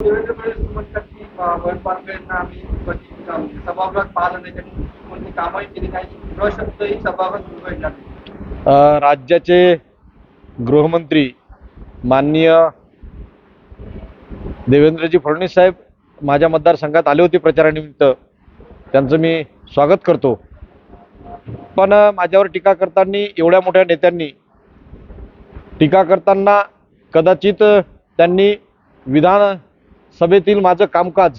देवेंद्र फडणवीस म्हणतात की वनपालकांना आम्ही कधी सभागृहात पाहिलं नाही. त्यांनी कोणती कामही केली नाही. न सभागृहात उघडला नाही. राज्याचे गृहमंत्री माननीय देवेंद्रजी फडणवीस साहेब माझ्या मतदारसंघात आले होते प्रचारानिमित्त. त्यांचं मी स्वागत करतो. पण माझ्यावर टीका करताना एवढ्या मोठ्या नेत्यांनी टीका करताना कदाचित त्यांनी विधान सभेतील माझं कामकाज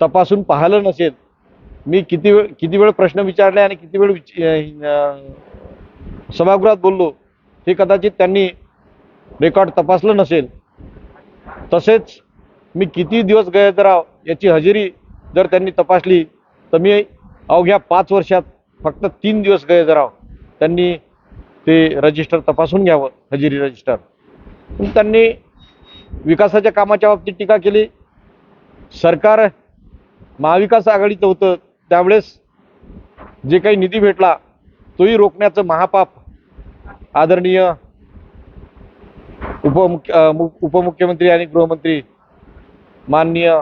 तपासून पाहिलं नसेल मी किती वेळ किती वेळ प्रश्न विचारले आणि किती वेळ सभागृहात बोललो हे कदाचित त्यांनी रेकॉर्ड तपासलं नसेल. तसेच मी किती दिवस गैरराव याची हजेरी जर त्यांनी तपासली तर मी अवघ्या पाच वर्षात फक्त तीन दिवस गैरराव त्यांनी ते रजिस्टर तपासून घ्यावं हजेरी रजिस्टर. पण त्यांनी विकासाच्या कामाच्या बाबतीत टीका केली. सरकार महाविकास आघाडीचं होतं. त्यावेळेस जे काही निधी भेटला तोही रोखण्याचं महापाप आदरणीय उपमुख्य उपमुख्यमंत्री आणि गृहमंत्री माननीय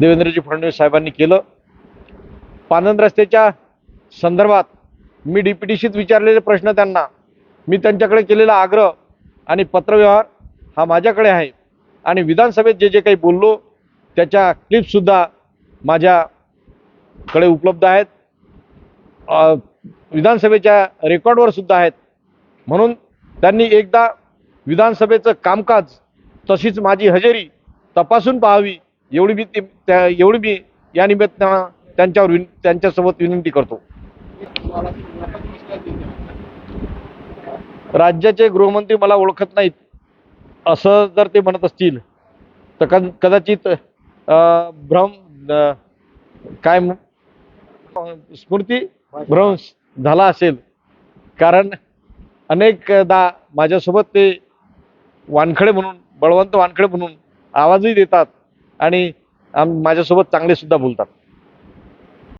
देवेंद्रजी फडणवीस साहेबांनी केलं. पानंद रस्त्याच्या संदर्भात मी डीपीटीशीत विचारलेले प्रश्न त्यांना. मी त्यांच्याकडे केलेला आग्रह आणि पत्रव्यवहार हा माझ्याकडे आहे. आणि विधानसभेत जे जे काही बोललो त्याच्या क्लिपसुद्धा माझ्याकडे उपलब्ध आहेत. विधानसभेच्या रेकॉर्डवर सुद्धा आहेत. म्हणून त्यांनी एकदा विधानसभेचं कामकाज तशीच माझी हजेरी तपासून पाहावी एवढी मी ती त्या एवढी मी या निमित्तानं त्यांच्यावर विन त्यांच्यासोबत विनंती करतो. राज्याचे गृहमंत्री मला ओळखत नाहीत. असं जर ते म्हणत असतील तर कद कदाचित भ्रम काय स्मृती भ्रंश झाला असेल. कारण अनेकदा माझ्यासोबत ते वानखडे म्हणून बळवंत वानखडे म्हणून आवाजही देतात आणि माझ्यासोबत चांगलेसुद्धा बोलतात.